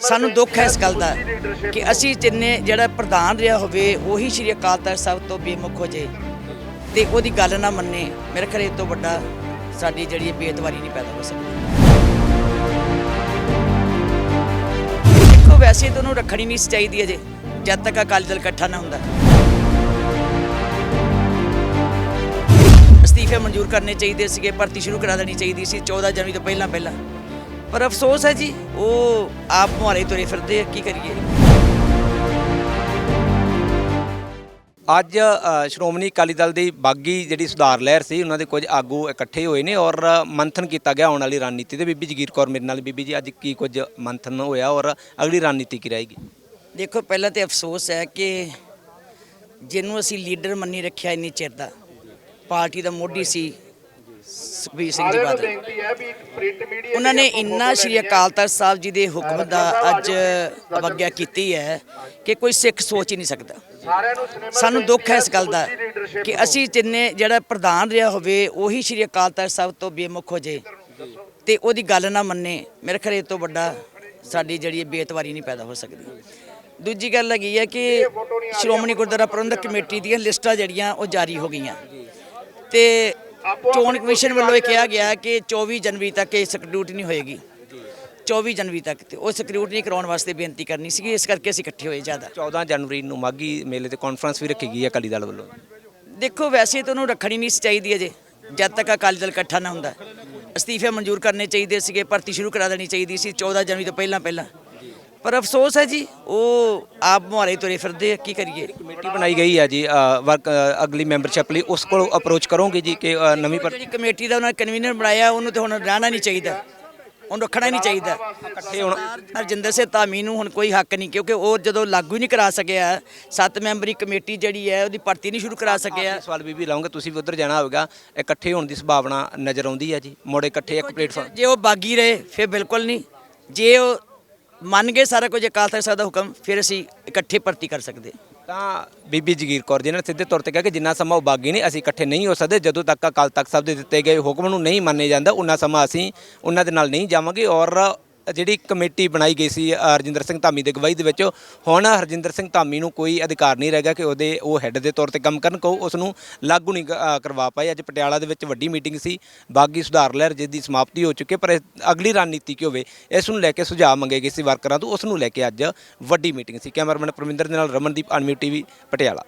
ਸਾਨੂੰ ਦੁੱਖ ਹੈ ਇਸ ਗੱਲ ਦਾ ਕਿ ਅਸੀਂ ਜਿੰਨੇ ਜਿਹੜਾ ਪ੍ਰਧਾਨ ਰਿਹਾ ਹੋਵੇ ਉਹੀ ਸ਼੍ਰੀ ਅਕਾਲ ਤਖਤ ਸਾਹਿਬ ਤੋਂ ਬੇਮੁਖ ਹੋ ਜੇ ਤੇ ਉਹਦੀ ਗੱਲ ਨਾ ਮੰਨੇ ਮੇਰੇ ਖਰੇ ਤੋਂ ਵੱਡਾ ਸਾਡੀ ਜਿਹੜੀ ਬੇਦਵਾਰੀ ਨਹੀਂ ਪੈਦਾ ਹੋ ਸਕਦੀ। ਦੇਖੋ ਵੈਸੇ ਤਾਂ ਉਹਨੂੰ ਰੱਖਣੀ ਨਹੀਂ ਚਾਹੀਦੀ ਅਜੇ ਜਦ ਤੱਕ ਅਕਾਲੀ ਦਲ ਇਕੱਠਾ ਨਾ ਹੁੰਦਾ। ਅਸਤੀਫੇ ਮਨਜ਼ੂਰ ਕਰਨੇ ਚਾਹੀਦੇ ਸੀਗੇ ਭਰਤੀ ਸ਼ੁਰੂ ਕਰਾ ਦੇਣੀ ਚਾਹੀਦੀ ਸੀ 14 ਜਨਵਰੀ ਤੋਂ ਪਹਿਲਾਂ ਪਹਿਲਾਂ ਪਰ ਅਫਸੋਸ ਹੈ ਜੀ ਉਹ ਆਪ ਮੁਹਾਰੇ ਤੁਰੇ ਫਿਰਦੇ ਕੀ ਕਰੀਏ? ਅੱਜ ਸ਼੍ਰੋਮਣੀ ਅਕਾਲੀ ਦਲ ਦੀ ਬਾਗੀ ਜਿਹੜੀ ਸੁਧਾਰ ਲਹਿਰ ਸੀ ਉਹਨਾਂ ਦੇ ਕੁਝ ਆਗੂ ਇਕੱਠੇ ਹੋਏ ਨੇ ਔਰ ਮੰਥਨ ਕੀਤਾ ਗਿਆ ਆਉਣ ਵਾਲੀ ਰਣਨੀਤੀ ਤੇ। ਬੀਬੀ ਜਗੀਰ ਕੌਰ ਮੇਰੇ ਨਾਲ ਬੀਬੀ ਜੀ ਅੱਜ ਕੀ ਕੁਝ ਮੰਥਨ ਹੋਇਆ ਔਰ ਅਗਲੀ ਰਣਨੀਤੀ ਕੀ ਰਹੇਗੀ? ਦੇਖੋ ਪਹਿਲਾਂ ਤੇ ਅਫਸੋਸ ਹੈ ਕਿ ਜਿਹਨੂੰ ਅਸੀਂ ਲੀਡਰ ਮੰਨੀ ਰੱਖਿਆ ਇੰਨੀ ਚਿਰ ਦਾ ਪਾਰਟੀ ਦਾ ਮੋਢੀ ਸੀ ਸੁਖਬੀਰ ਸਿੰਘ ਜੀ ਬਾਦਲ। ਉਹਨਾਂ ਨੇ ਇੰਨਾ ਸ਼੍ਰੀ ਅਕਾਲ ਤਖਤ ਸਾਹਿਬ ਜੀ ਦੇ ਹੁਕਮ ਦਾ ਅੱਜ ਅਵਗਿਆ ਕੀਤੀ ਹੈ ਕਿ ਕੋਈ ਸਿੱਖ ਸੋਚ ਹੀ ਨਹੀਂ ਸਕਦਾ। ਸਾਨੂੰ ਦੁੱਖ ਹੈ ਇਸ ਗੱਲ ਦਾ ਕਿ ਅਸੀਂ ਜਿੰਨੇ ਜਿਹੜਾ ਪ੍ਰਧਾਨ ਰਿਹਾ ਹੋਵੇ ਉਹੀ ਸ਼੍ਰੀ ਅਕਾਲ ਤਖਤ ਸਾਹਿਬ ਤੋਂ ਬੇਮੁਖ ਹੋ ਜੇ। ਤੇ ਉਹਦੀ ਗੱਲ ਨਾ ਮੰਨੇ ਮੇਰੇ ਖਰੇ ਇਹ ਤੋਂ ਵੱਡਾ ਸਾਡੀ ਜਿਹੜੀ ਬੇਤਵਾਰੀ ਨਹੀਂ ਪੈਦਾ ਹੋ ਸਕਦੀ। ਦੂਜੀ ਗੱਲ ਹੈਗੀ ਹੈ ਕਿ ਸ਼੍ਰੋਮਣੀ ਗੁਰਦੁਆਰਾ ਪ੍ਰਬੰਧਕ ਕਮੇਟੀ ਦੀਆਂ ਲਿਸਟਾਂ ਜਿਹੜੀਆਂ ਉਹ ਜਾਰੀ ਹੋ ਗਈਆਂ। ਤੇ ਚੋਣ ਕਮਿਸ਼ਨ ਵੱਲੋਂ ਇਹ ਕਿਹਾ ਗਿਆ ਕਿ 24 ਜਨਵਰੀ ਤੱਕ ਇਹ ਸਕਰੂਟਨੀ ਹੋਏਗੀ। 24 ਜਨਵਰੀ ਤੱਕ ਤੇ ਉਹ ਸਕਰੂਟਨੀ ਕਰਾਉਣ ਵਾਸਤੇ ਬੇਨਤੀ ਕਰਨੀ ਸੀਗੀ ਇਸ ਕਰਕੇ ਅਸੀਂ ਇਕੱਠੇ ਹੋਏ ਜ਼ਿਆਦਾ। 14 ਜਨਵਰੀ ਨੂੰ ਮਾਗੀ ਮੇਲੇ ਤੇ ਕਾਨਫਰੰਸ ਵੀ ਰੱਖੀ ਗਈ ਹੈ ਅਕਾਲੀ ਦਲ ਵੱਲੋਂ। ਦੇਖੋ ਵੈਸੇ ਤਾਂ ਉਹਨੂੰ ਰੱਖਣੀ ਨਹੀਂ ਚਾਹੀਦੀ ਅਜੇ ਜਦ ਤੱਕ ਅਕਾਲੀ ਦਲ ਇਕੱਠਾ ਨਾ ਹੁੰਦਾ। ਅਸਤੀਫੇ ਮਨਜ਼ੂਰ ਕਰਨੇ ਚਾਹੀਦੇ ਸੀਗੇ ਭਰਤੀ ਸ਼ੁਰੂ ਕਰਾ ਦੇਣੀ ਚਾਹੀਦੀ ਸੀ 14 ਜਨਵਰੀ ਤੋਂ ਪਹਿਲਾਂ ਪਹਿਲਾਂ ਪਰ ਅਫਸੋਸ ਹੈ ਜੀ ਉਹ ਆਪ ਮੁਹਾਰੇ ਤੁਰੇ ਫਿਰਦੇ ਆ ਕੀ ਕਰੀਏ? ਕਮੇਟੀ ਬਣਾਈ ਗਈ ਹੈ ਜੀ ਵਰਕ ਅਗਲੀ ਮੈਂਬਰਸ਼ਿਪ ਲਈ ਉਸ ਕੋਲ ਅਪਰੋਚ ਕਰੋਗੇ ਜੀ ਕਿ ਨਵੀਂ ਜਿਹੜੀ ਕਮੇਟੀ ਦਾ ਉਹਨਾਂ ਨੇ ਕਨਵੀਨਰ ਬਣਾਇਆ ਉਹਨੂੰ ਤੇ ਹੁਣ ਰਹਿਣਾ ਨਹੀਂ ਚਾਹੀਦਾ। ਉਹਨੂੰ ਰੱਖਣਾ ਨਹੀਂ ਚਾਹੀਦਾ। ਇਕੱਠੇ ਹੁਣ ਹਰਜਿੰਦਰ ਸਿੰਘ ਧਾਮੀ ਨੂੰ ਹੁਣ ਕੋਈ ਹੱਕ ਨਹੀਂ ਕਿਉਂਕਿ ਉਹ ਜਦੋਂ ਲਾਗੂ ਹੀ ਨਹੀਂ ਕਰਾ ਸਕਿਆ ਸੱਤ ਮੈਂਬਰੀ ਕਮੇਟੀ ਜਿਹੜੀ ਹੈ ਉਹਦੀ ਭਰਤੀ ਨਹੀਂ ਸ਼ੁਰੂ ਕਰਾ ਸਕਿਆ। ਸਵਾਲ ਬੀਬੀ ਲਾਉਂਗੇ ਤੁਸੀਂ ਵੀ ਉਧਰ ਜਾਣਾ ਹੋਵੇਗਾ ਇਕੱਠੇ ਹੋਣ ਦੀ ਸੰਭਾਵਨਾ ਨਜ਼ਰ ਆਉਂਦੀ ਹੈ ਜੀ ਮੁੜ ਇਕੱਠੇ ਇੱਕ ਪਲੇਟਫਾਰਮ ਜੇ ਉਹ ਬਾਗੀ ਰਹੇ ਫਿਰ ਬਿਲਕੁਲ ਨਹੀਂ। ਜੇ ਉਹ ਮੰਨ ਗਏ ਸਾਰਾ ਕੁਝ ਅਕਾਲ ਤਖਤ ਸਾਹਿਬ ਦਾ ਹੁਕਮ, ਫਿਰ ਅਸੀਂ ਇਕੱਠੇ ਭਰਤੀ ਕਰ ਸਕਦੇ। ਤਾਂ ਬੀਬੀ ਜਗੀਰ ਕੌਰ ਜੀ ਨੇ ਸਿੱਧੇ ਤੌਰ ਤੇ ਕਿਹਾ ਕਿ ਜਿੰਨਾ ਸਮਾਂ ਉਹ ਬਾਗੀ ਨੇ, ਅਸੀਂ ਇਕੱਠੇ ਨਹੀਂ ਹੋ ਸਕਦੇ। ਜਦੋਂ ਤੱਕ ਅਕਾਲ ਤਖਤ ਸਾਹਿਬ ਦੇ ਦਿੱਤੇ ਗਏ ਹੁਕਮ ਨੂੰ ਨਹੀਂ ਮੰਨਿਆ ਜਾਂਦਾ ਉਹਨਾਂ ਸਮਾਂ ਅਸੀਂ ਉਹਨਾਂ ਦੇ ਨਾਲ ਨਹੀਂ ਜਾਵਾਂਗੇ ਔਰ ਜਿਹੜੀ ਕਮੇਟੀ ਬਣਾਈ ਗਈ ਸੀ ਹਰਜਿੰਦਰ ਸਿੰਘ ਧਾਮੀ ਦੀ ਅਗਵਾਈ ਦੇ ਵਿੱਚ ਹੁਣ ਹਰਜਿੰਦਰ ਸਿੰਘ ਧਾਮੀ ਨੂੰ ਕੋਈ ਅਧਿਕਾਰ ਨਹੀਂ ਰਹਿ ਗਿਆ ਕਿ ਉਹਦੇ ਉਹ ਹੈੱਡ ਦੇ ਤੌਰ ਤੇ ਕੰਮ ਕਰਨ ਕੋ ਉਸ ਨੂੰ ਲਾਗੂ ਨਹੀਂ ਅ, ਕਰਵਾ ਪਾਏ। ਅੱਜ ਪਟਿਆਲਾ ਦੇ ਵਿੱਚ ਵੱਡੀ ਮੀਟਿੰਗ ਸੀ ਬਾਗੀ ਸੁਧਾਰ ਲਹਿਰ ਜਿਸ ਦੀ ਸਮਾਪਤੀ ਹੋ ਚੁੱਕੀ ਹੈ ਪਰ ਇਸ ਅਗਲੀ ਰਣਨੀਤੀ ਕੀ ਹੋਵੇ ਇਸ ਨੂੰ ਲੈ ਕੇ ਸੁਝਾਅ ਮੰਗੇ ਗਏ ਸੀ ਵਰਕਰਾਂ ਤੋਂ ਉਸ ਨੂੰ ਲੈ ਕੇ ਅੱਜ ਵੱਡੀ ਮੀਟਿੰਗ ਸੀ। ਕੈਮਰਾਮੈਨ ਪ੍ਰਵਿੰਦਰ ਦੇ ਨਾਲ ਰਮਨਦੀਪ ਅਨਮਿਊ ਟੀਵੀ ਪਟਿਆਲਾ।